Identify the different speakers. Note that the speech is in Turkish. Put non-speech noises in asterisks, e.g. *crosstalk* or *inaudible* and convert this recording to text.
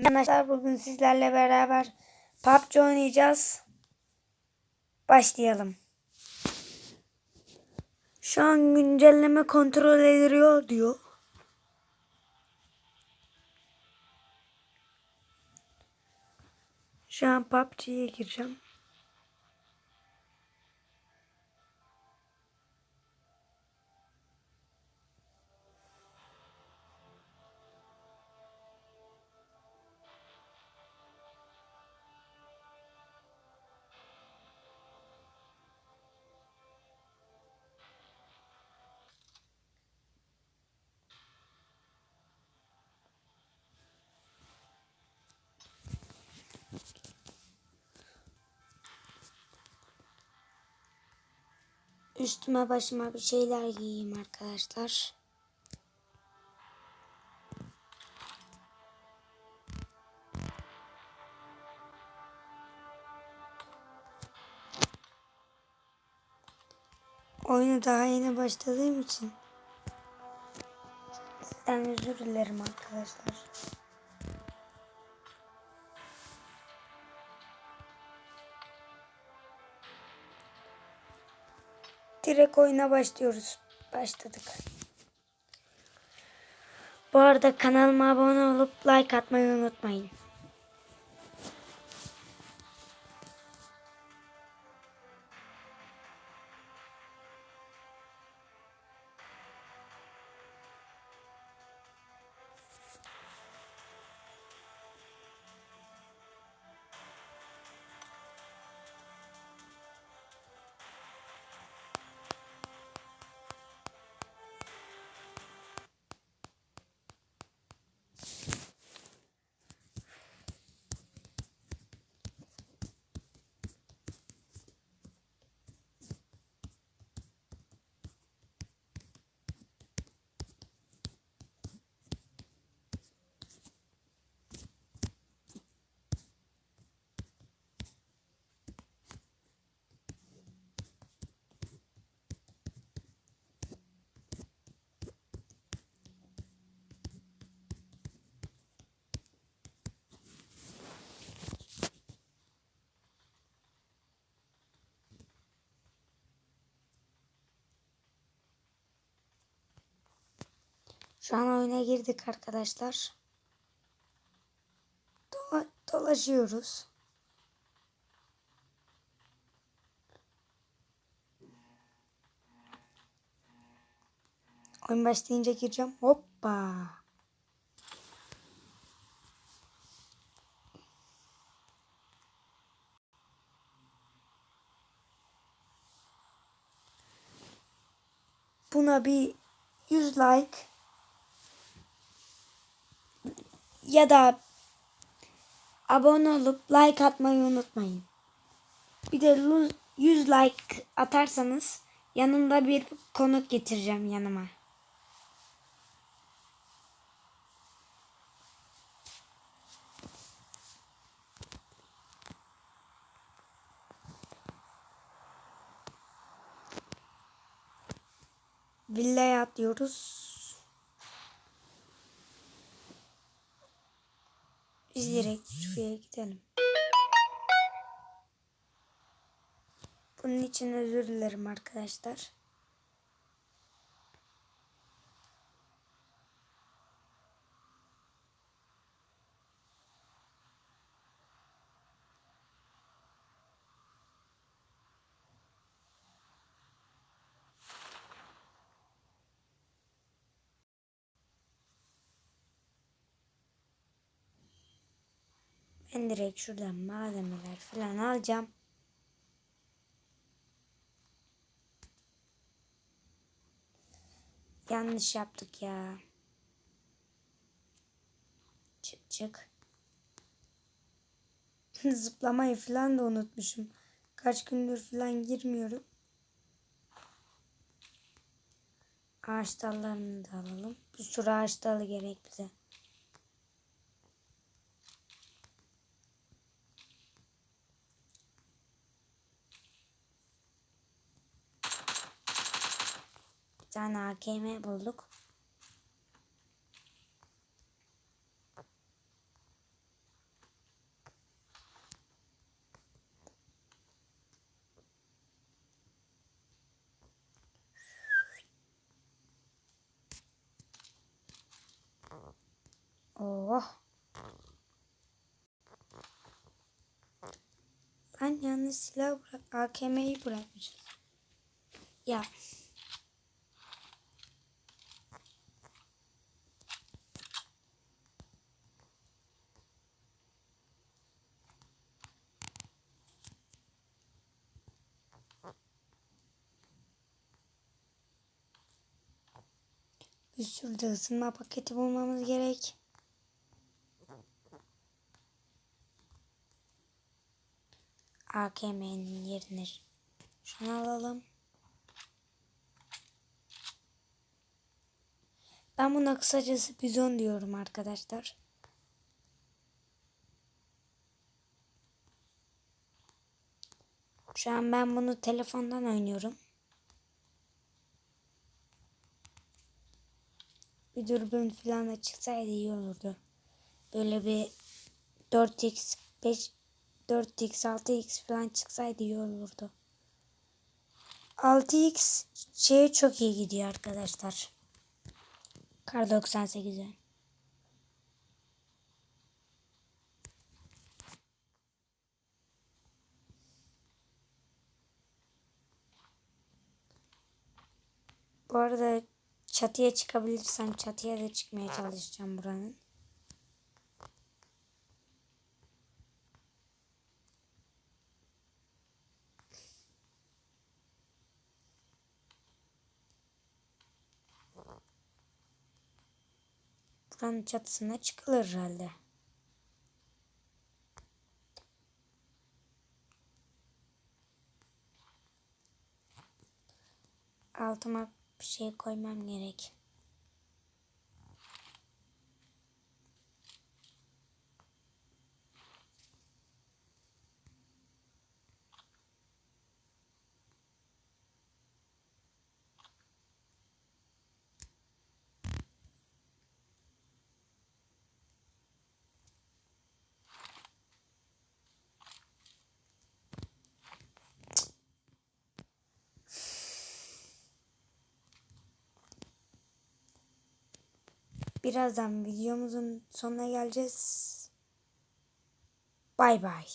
Speaker 1: Arkadaşlar bugün sizlerle beraber PUBG oynayacağız. Başlayalım. Şu an güncelleme kontrol ediliyor diyor. Şu an PUBG'ye gireceğim. Üstüme başıma bir şeyler giyeyim arkadaşlar. Oyuna daha yeni başladığım için sizden özür dilerim arkadaşlar. Direkt oyuna başlıyoruz. Başladık. Bu arada kanalıma abone olup like atmayı unutmayın. Şu an oyuna girdik arkadaşlar. Dola dolaşıyoruz. Oyun başlayınca gireceğim. Hoppa. Buna bir 100 like ya da abone olup like atmayı unutmayın. Bir de 100 like atarsanız yanımda bir konuk getireceğim yanıma. Villaya atlıyoruz. Biz direkt şuraya gidelim. Bunun için özür dilerim arkadaşlar. Ben direkt şuradan malzemeler falan alacağım. Yanlış yaptık ya. Çık çık. *laughs* Zıplamayı falan da unutmuşum. Kaç gündür falan girmiyorum. Ağaç dallarını da alalım. Bir sürü ağaç dalı gerek bize. tane AKM bulduk. Oh. Ben yanlış silah bırak AKM'yi bırakmışım. Ya. Bir sürü de ısınma paketi bulmamız gerek. AKM'nin yerine şunu alalım. Ben buna kısacası bizon diyorum arkadaşlar. Şu an ben bunu telefondan oynuyorum. Bir dürbün falan da çıksaydı iyi olurdu. Böyle bir 4x 5 4x 6x falan çıksaydı iyi olurdu. 6x şeye çok iyi gidiyor arkadaşlar. Kar 98'e. Bu arada çatıya çıkabilirsem çatıya da çıkmaya çalışacağım buranın. Buranın çatısına çıkılır herhalde. Altıma bir şey koymam gerek. Birazdan videomuzun sonuna geleceğiz. Bay bay.